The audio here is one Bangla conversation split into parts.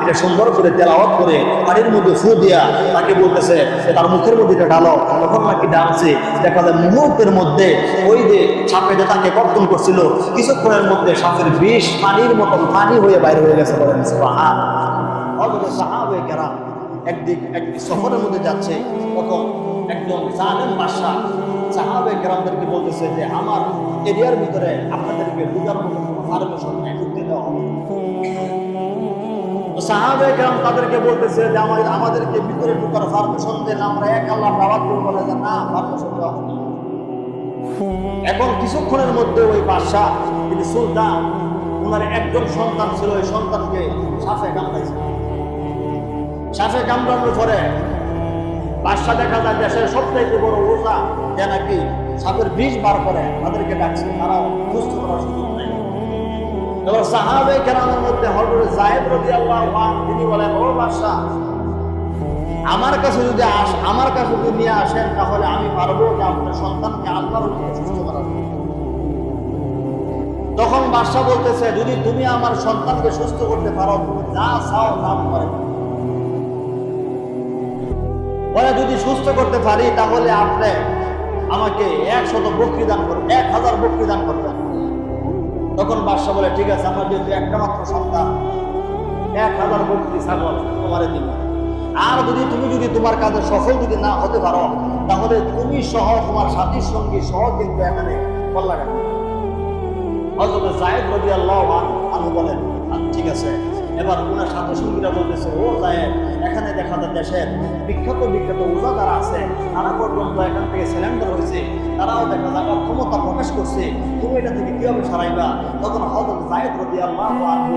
এটা সুন্দর করে পানির মধ্যে ফু দিয়া তাকে বলতেছে তার মুখের মধ্যে এটা ঢালো। নাকি ডালছে দেখা যায় মুহূর্তের মধ্যে ওই যে সাপে তাকে কর্তন করছিল, কিছুক্ষণের মধ্যে সাপের বিষ পানির মতন পানি হয়ে বাইরে হয়ে গেছে বলেন সাহাবে কেরাম একদিক একদিক সফরের মধ্যে যাচ্ছে তখন একজন জালেম বাদশাহ সাহাবে গ্রামদেরকে বলতেছে যে, আমার এরিয়ার ভিতরে আপনাদেরকে পারমিশন ঢুকতে দেওয়া হবে। তাদেরকে বলতেছে যে আমাদেরকে ভিতরে ঢুকার পারমিশন দেন, আমরা এক আল্লাহ বলে যে, না, পারমিশন দেওয়া হবে এখন কিছুক্ষণের মধ্যে ওই বাদশাহ তিনি সুলতান ওনার একজন সন্তান ছিল, ওই সন্তানকে সাফে কামড়াইছে। সাফে কামড়ানোর পরে বাদশাহ দেখা যায় দেশের সবচাইতে বড় যে নাকি সাপের বার করে, তাদেরকে ডাকছে সুস্থ করার সুযোগ নেই। এবার সাহাবে মধ্যে জাহেদ রবি তিনি বলেন, ও আমার কাছে যদি আস, আমার কাছে যদি নিয়ে আসেন, তাহলে আমি পারব যে আপনার সন্তানকে আল্লাহর সুস্থ করার তখন বাদশাহ বলতেছে, যদি তুমি আমার সন্তানকে সুস্থ করতে পারো, তুমি যা চাও তা করে বলে যদি সুস্থ করতে পারি, তাহলে আপনি আমাকে একশত বকরি দান করবেন এক হাজার বকরি দান করবেন। তখন বাদশাহ বলে, ঠিক আছে, আমার যেহেতু একটা মাত্র সন্তান, এক হাজার বকরি ছাগল তোমার দিব। আর যদি তুমি যদি তোমার কাজে সফল যদি না হতে পারো, তাহলে তুমি সহ তোমার সাথীর সঙ্গী সহ কিন্তু এখানে রাখবে হজরত জায়েদ রবি আল্লাহ বলেন "আচ্ছা, ঠিক আছে এবার ওনার সাথে সঙ্গীরা বলতেছে ও তাই এখানে দেখা যায় দেশের বিখ্যাত বিখ্যাত ওজা যারা আছে। তারা পর্যন্ত এখান থেকে সিলেন্ডার হয়েছে। তারাও দেখা যায় অক্ষমতা প্রকাশ করছে। তুমি এটা থেকে কীভাবে সারাইবা? তখন হজরত জায়দ রবি আল্লাহ আনহু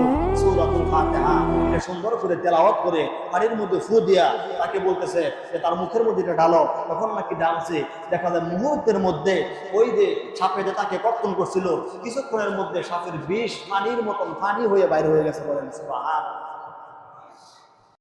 ফাতিহা এটা সুন্দর করে তেলাওয়াত করে পানির মধ্যে ফু দিয়া তাকে বলতেছে যে তার মুখের মধ্যে এটা ঢালো। তখন নাকি ডালছে দেখা যায় মুহূর্তের মধ্যে ওই যে সাপে যে তাকে কর্তন করছিল, কিছুক্ষণের মধ্যে সাপের বিষ পানির মতন পানি হয়ে বাইরে হয়ে গেছে বলেন সুবহান